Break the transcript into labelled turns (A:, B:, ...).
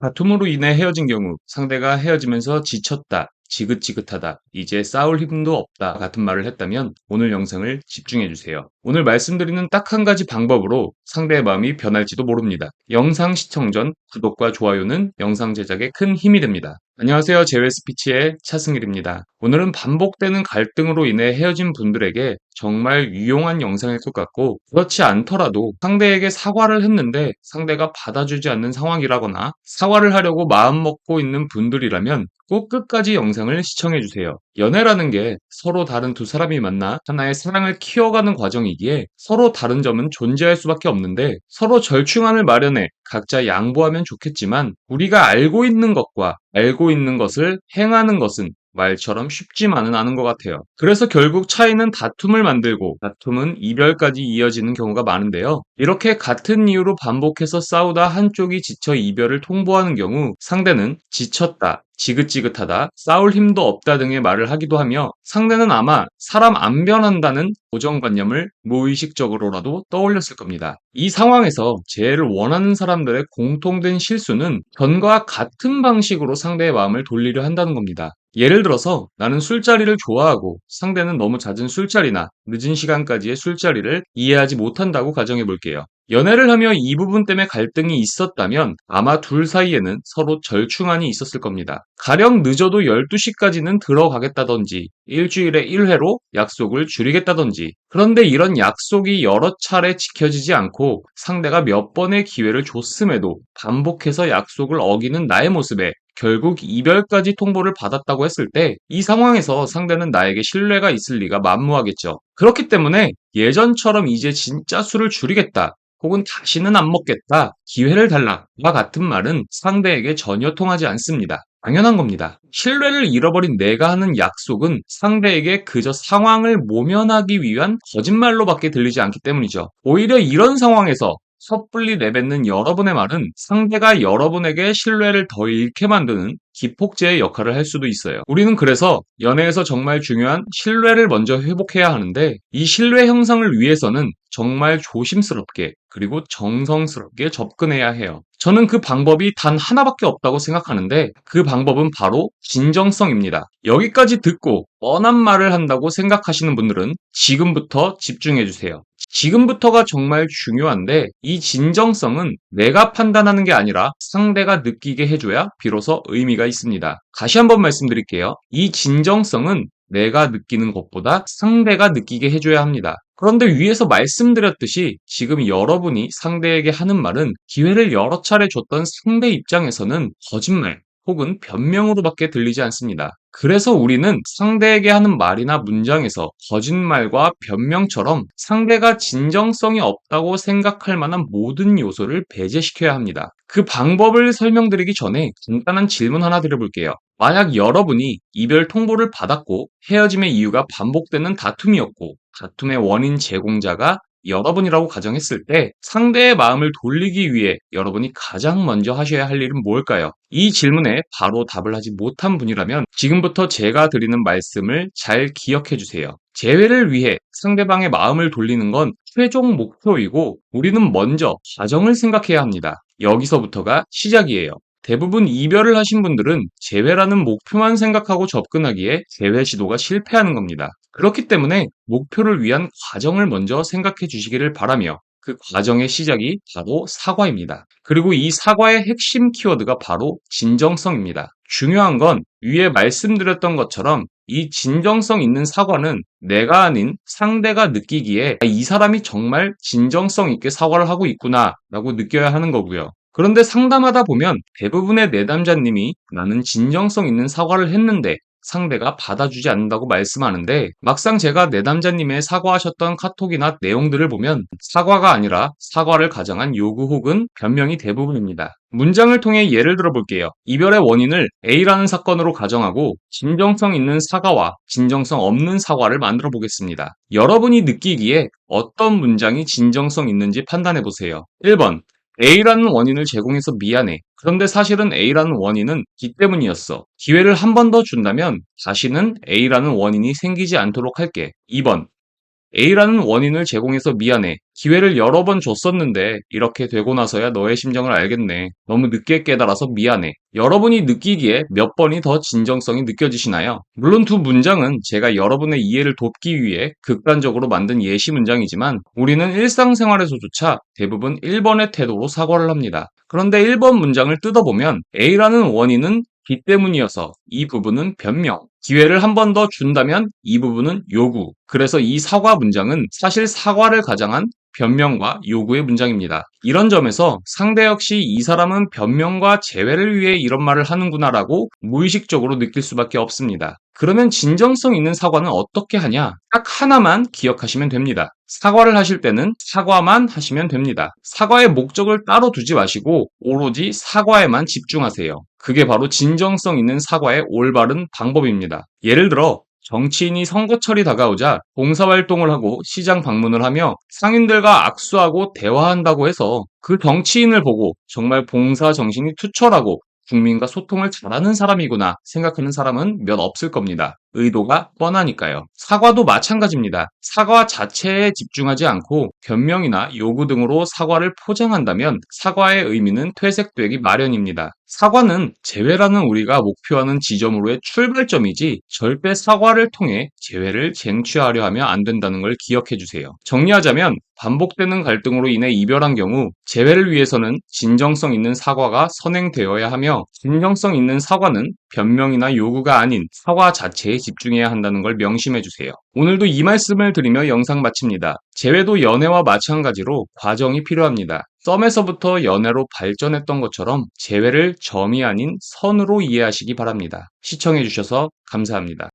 A: 다툼으로 인해 헤어진 경우 상대가 헤어지면서 지쳤다, 지긋지긋하다, 이제 싸울 힘도 없다 같은 말을 했다면 오늘 영상을 집중해 주세요. 오늘 말씀드리는 딱 한 가지 방법으로 상대의 마음이 변할지도 모릅니다. 영상 시청 전 구독과 좋아요는 영상 제작에 큰 힘이 됩니다. 안녕하세요. 제외 스피치의 차승일입니다. 오늘은 반복되는 갈등으로 인해 헤어진 분들에게 정말 유용한 영상일 것 같고 그렇지 않더라도 상대에게 사과를 했는데 상대가 받아주지 않는 상황이라거나 사과를 하려고 마음먹고 있는 분들이라면 꼭 끝까지 영상을 시청해 주세요. 연애라는 게 서로 다른 두 사람이 만나 하나의 사랑을 키워가는 과정이기에 서로 다른 점은 존재할 수밖에 없는데 서로 절충안을 마련해 각자 양보하면 좋겠지만 우리가 알고 있는 것과 알고 있는 것을 행하는 것은 말처럼 쉽지만은 않은 것 같아요. 그래서 결국 차이는 다툼을 만들고 다툼은 이별까지 이어지는 경우가 많은데요. 이렇게 같은 이유로 반복해서 싸우다 한쪽이 지쳐 이별을 통보하는 경우 상대는 지쳤다, 지긋지긋하다, 싸울 힘도 없다 등의 말을 하기도 하며 상대는 아마 사람 안 변한다는 고정관념을 무의식적으로라도 떠올렸을 겁니다. 이 상황에서 재해를 원하는 사람들의 공통된 실수는 전과 같은 방식으로 상대의 마음을 돌리려 한다는 겁니다. 예를 들어서 나는 술자리를 좋아하고 상대는 너무 잦은 술자리나 늦은 시간까지의 술자리를 이해하지 못한다고 가정해 볼게요. 연애를 하며 이 부분 때문에 갈등이 있었다면 아마 둘 사이에는 서로 절충안이 있었을 겁니다. 가령 늦어도 12시까지는 들어가겠다던지 일주일에 1회로 약속을 줄이겠다던지 그런데 이런 약속이 여러 차례 지켜지지 않고 상대가 몇 번의 기회를 줬음에도 반복해서 약속을 어기는 나의 모습에 결국 이별까지 통보를 받았다고 했을 때 이 상황에서 상대는 나에게 신뢰가 있을 리가 만무하겠죠. 그렇기 때문에 예전처럼 이제 진짜 술을 줄이겠다. 혹은 다시는 안 먹겠다, 기회를 달라와 같은 말은 상대에게 전혀 통하지 않습니다. 당연한 겁니다. 신뢰를 잃어버린 내가 하는 약속은 상대에게 그저 상황을 모면하기 위한 거짓말로밖에 들리지 않기 때문이죠. 오히려 이런 상황에서 섣불리 내뱉는 여러분의 말은 상대가 여러분에게 신뢰를 더 잃게 만드는 기폭제의 역할을 할 수도 있어요. 우리는 그래서 연애에서 정말 중요한 신뢰를 먼저 회복해야 하는데 이 신뢰 형성을 위해서는 정말 조심스럽게 그리고 정성스럽게 접근해야 해요. 저는 그 방법이 단 하나밖에 없다고 생각하는데 그 방법은 바로 진정성입니다. 여기까지 듣고 뻔한 말을 한다고 생각하시는 분들은 지금부터 집중해 주세요. 지금부터가 정말 중요한데 이 진정성은 내가 판단하는 게 아니라 상대가 느끼게 해줘야 비로소 의미가 있습니다. 다시 한번 말씀드릴게요. 이 진정성은 내가 느끼는 것보다 상대가 느끼게 해줘야 합니다. 그런데 위에서 말씀드렸듯이 지금 여러분이 상대에게 하는 말은 기회를 여러 차례 줬던 상대 입장에서는 거짓말 혹은 변명으로밖에 들리지 않습니다. 그래서 우리는 상대에게 하는 말이나 문장에서 거짓말과 변명처럼 상대가 진정성이 없다고 생각할 만한 모든 요소를 배제시켜야 합니다. 그 방법을 설명드리기 전에 간단한 질문 하나 드려볼게요. 만약 여러분이 이별 통보를 받았고 헤어짐의 이유가 반복되는 다툼이었고 다툼의 원인 제공자가 여러분이라고 가정했을 때 상대의 마음을 돌리기 위해 여러분이 가장 먼저 하셔야 할 일은 뭘까요? 이 질문에 바로 답을 하지 못한 분이라면 지금부터 제가 드리는 말씀을 잘 기억해 주세요. 재회를 위해 상대방의 마음을 돌리는 건 최종 목표이고 우리는 먼저 과정을 생각해야 합니다. 여기서부터가 시작이에요. 대부분 이별을 하신 분들은 재회라는 목표만 생각하고 접근하기에 재회 시도가 실패하는 겁니다. 그렇기 때문에 목표를 위한 과정을 먼저 생각해 주시기를 바라며 그 과정의 시작이 바로 사과입니다. 그리고 이 사과의 핵심 키워드가 바로 진정성입니다. 중요한 건 위에 말씀드렸던 것처럼 이 진정성 있는 사과는 내가 아닌 상대가 느끼기에 이 사람이 정말 진정성 있게 사과를 하고 있구나 라고 느껴야 하는 거고요. 그런데 상담하다 보면 대부분의 내담자님이 나는 진정성 있는 사과를 했는데 상대가 받아주지 않는다고 말씀하는데 막상 제가 내담자님의 사과하셨던 카톡이나 내용들을 보면 사과가 아니라 사과를 가정한 요구 혹은 변명이 대부분입니다. 문장을 통해 예를 들어 볼게요. 이별의 원인을 A라는 사건으로 가정하고 진정성 있는 사과와 진정성 없는 사과를 만들어 보겠습니다. 여러분이 느끼기에 어떤 문장이 진정성 있는지 판단해 보세요. 1번 A라는 원인을 제공해서 미안해. 그런데 사실은 A라는 원인은 B 때문이었어. 기회를 한 번 더 준다면 다시는 A라는 원인이 생기지 않도록 할게. 2번. A라는 원인을 제공해서 미안해. 기회를 여러 번 줬었는데 이렇게 되고 나서야 너의 심정을 알겠네. 너무 늦게 깨달아서 미안해. 여러분이 느끼기에 몇 번이 더 진정성이 느껴지시나요? 물론 두 문장은 제가 여러분의 이해를 돕기 위해 극단적으로 만든 예시 문장이지만 우리는 일상생활에서조차 대부분 1번의 태도로 사과를 합니다. 그런데 1번 문장을 뜯어보면 A라는 원인은 B 때문이어서 이 부분은 변명, 기회를 한 번 더 준다면 이 부분은 요구. 그래서 이 사과 문장은 사실 사과를 가장한 변명과 요구의 문장입니다. 이런 점에서 상대 역시 이 사람은 변명과 재회를 위해 이런 말을 하는구나라고 무의식적으로 느낄 수밖에 없습니다. 그러면 진정성 있는 사과는 어떻게 하냐? 딱 하나만 기억하시면 됩니다. 사과를 하실 때는 사과만 하시면 됩니다. 사과의 목적을 따로 두지 마시고 오로지 사과에만 집중하세요. 그게 바로 진정성 있는 사과의 올바른 방법입니다. 예를 들어 정치인이 선거철이 다가오자 봉사활동을 하고 시장 방문을 하며 상인들과 악수하고 대화한다고 해서 그 정치인을 보고 정말 봉사 정신이 투철하고 국민과 소통을 잘하는 사람이구나 생각하는 사람은 몇 없을 겁니다. 의도가 뻔하니까요. 사과도 마찬가지입니다. 사과 자체에 집중하지 않고 변명이나 요구 등으로 사과를 포장한다면 사과의 의미는 퇴색되기 마련입니다. 사과는 재회라는 우리가 목표하는 지점으로의 출발점이지 절대 사과를 통해 재회를 쟁취하려 하면 안 된다는 걸 기억해 주세요. 정리하자면 반복되는 갈등으로 인해 이별한 경우 재회를 위해서는 진정성 있는 사과가 선행되어야 하며 진정성 있는 사과는 변명이나 요구가 아닌 사과 자체에 집중해야 한다는 걸 명심해 주세요. 오늘도 이 말씀을 드리며 영상 마칩니다. 재회도 연애와 마찬가지로 과정이 필요합니다. 썸에서부터 연애로 발전했던 것처럼 재회를 점이 아닌 선으로 이해하시기 바랍니다. 시청해 주셔서 감사합니다.